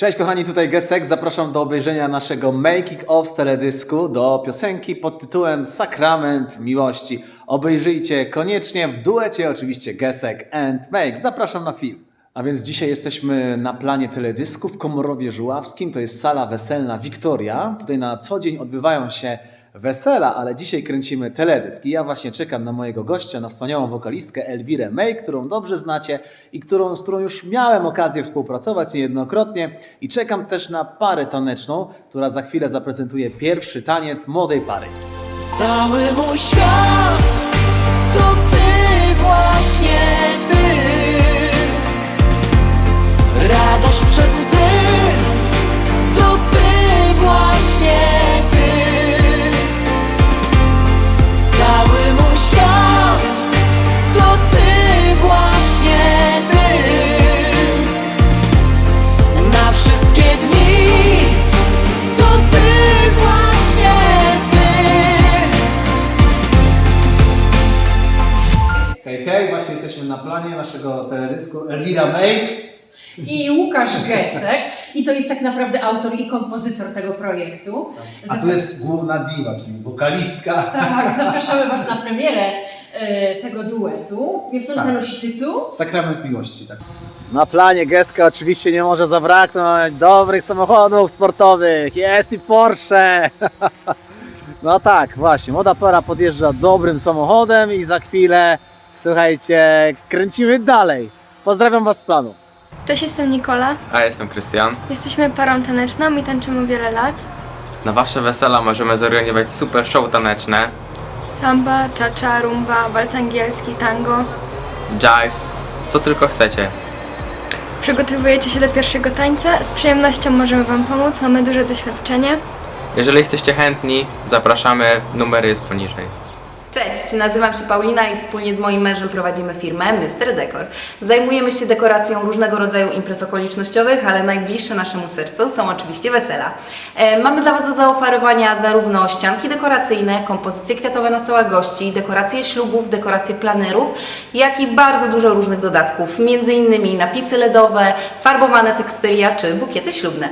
Cześć kochani, tutaj Gesek. Zapraszam do obejrzenia naszego making of z teledysku do piosenki pod tytułem Sakrament Miłości. Obejrzyjcie koniecznie w duecie oczywiście Gesek and Make. Zapraszam na film. A więc dzisiaj jesteśmy na planie teledysku w Komorowie Żuławskim. To jest sala weselna Wiktoria. Tutaj na co dzień odbywają się wesela, ale dzisiaj kręcimy teledysk. I ja właśnie czekam na mojego gościa, na wspaniałą wokalistkę Elwirę May, którą dobrze znacie i którą, z którą już miałem okazję współpracować niejednokrotnie. I czekam też na parę taneczną, która za chwilę zaprezentuje pierwszy taniec młodej pary. Cały mój świat to ty, właśnie ty. Hej, hej, właśnie jesteśmy na planie naszego teledysku Elwira May. i Łukasz Gesek. I to jest tak naprawdę autor i kompozytor tego projektu. A tu jest główna diwa, czyli wokalistka. Tak, zapraszamy Was na premierę e, tego duetu. Piosenka Tak. nosi tytuł Sakrament miłości, tak. Na planie Geska oczywiście nie może zabraknąć dobrych samochodów sportowych. Jest i Porsche. No tak, właśnie. Młoda para podjeżdża dobrym samochodem i za chwilę, słuchajcie, kręcimy dalej. Pozdrawiam Was z planu. Cześć, jestem Nikola. A ja jestem Krystian. Jesteśmy parą taneczną i tańczymy wiele lat. Na wasze wesela możemy zorganizować super show taneczne, Samba, cha-cha, rumba, walc angielski, tango. jive, co tylko chcecie. Przygotowujecie się do pierwszego tańca? Z przyjemnością możemy Wam pomóc, mamy duże doświadczenie. Jeżeli jesteście chętni, zapraszamy, numer jest poniżej. Cześć, nazywam się Paulina i wspólnie z moim mężem prowadzimy firmę Mr. Decor. Zajmujemy się dekoracją różnego rodzaju imprez okolicznościowych, ale najbliższe naszemu sercu są oczywiście wesela. E, mamy dla Was do zaoferowania zarówno ścianki dekoracyjne, kompozycje kwiatowe na stałe gości, dekoracje ślubów, dekoracje planerów, jak i bardzo dużo różnych dodatków, innymi napisy LEDowe, farbowane tekstylia czy bukiety ślubne.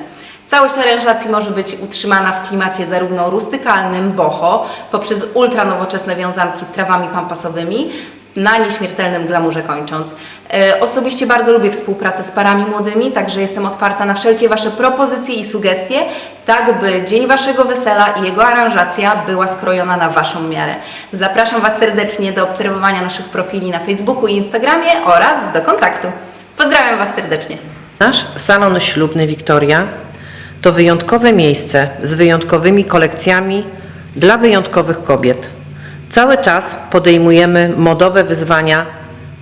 Całość aranżacji może być utrzymana w klimacie zarówno rustykalnym, boho, poprzez ultranowoczesne wiązanki z trawami pampasowymi, na nieśmiertelnym glamurze kończąc. E, osobiście bardzo lubię współpracę z parami młodymi, także jestem otwarta na wszelkie Wasze propozycje i sugestie, tak by dzień Waszego wesela i jego aranżacja była skrojona na Waszą miarę. Zapraszam Was serdecznie do obserwowania naszych profili na Facebooku i Instagramie oraz do kontaktu. Pozdrawiam Was serdecznie. Nasz salon ślubny Wiktoria to wyjątkowe miejsce z wyjątkowymi kolekcjami dla wyjątkowych kobiet. Cały czas podejmujemy modowe wyzwania,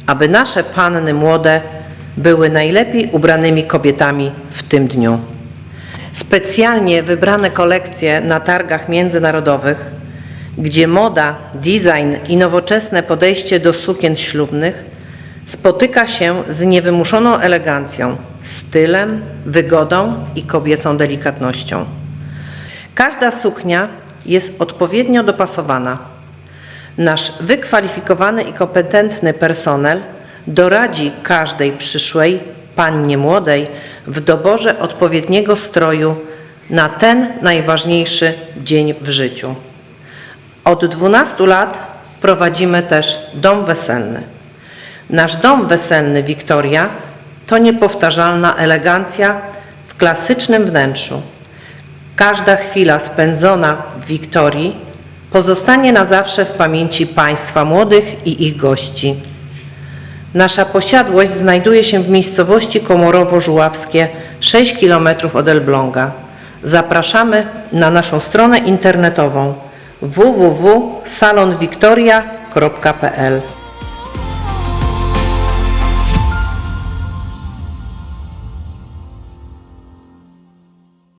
aby nasze panny młode były najlepiej ubranymi kobietami w tym dniu. Specjalnie wybrane kolekcje na targach międzynarodowych, gdzie moda, design i nowoczesne podejście do sukien ślubnych spotyka się z niewymuszoną elegancją, stylem, wygodą i kobiecą delikatnością. Każda suknia jest odpowiednio dopasowana. Nasz wykwalifikowany i kompetentny personel doradzi każdej przyszłej pannie młodej w doborze odpowiedniego stroju na ten najważniejszy dzień w życiu. Od 12 lat prowadzimy też dom weselny. Nasz dom weselny Wiktoria to niepowtarzalna elegancja w klasycznym wnętrzu. Każda chwila spędzona w Wiktorii pozostanie na zawsze w pamięci Państwa młodych i ich gości. Nasza posiadłość znajduje się w miejscowości Komorowo-Żuławskie, 6 km od Elbląga. Zapraszamy na naszą stronę internetową www.salonwiktoria.pl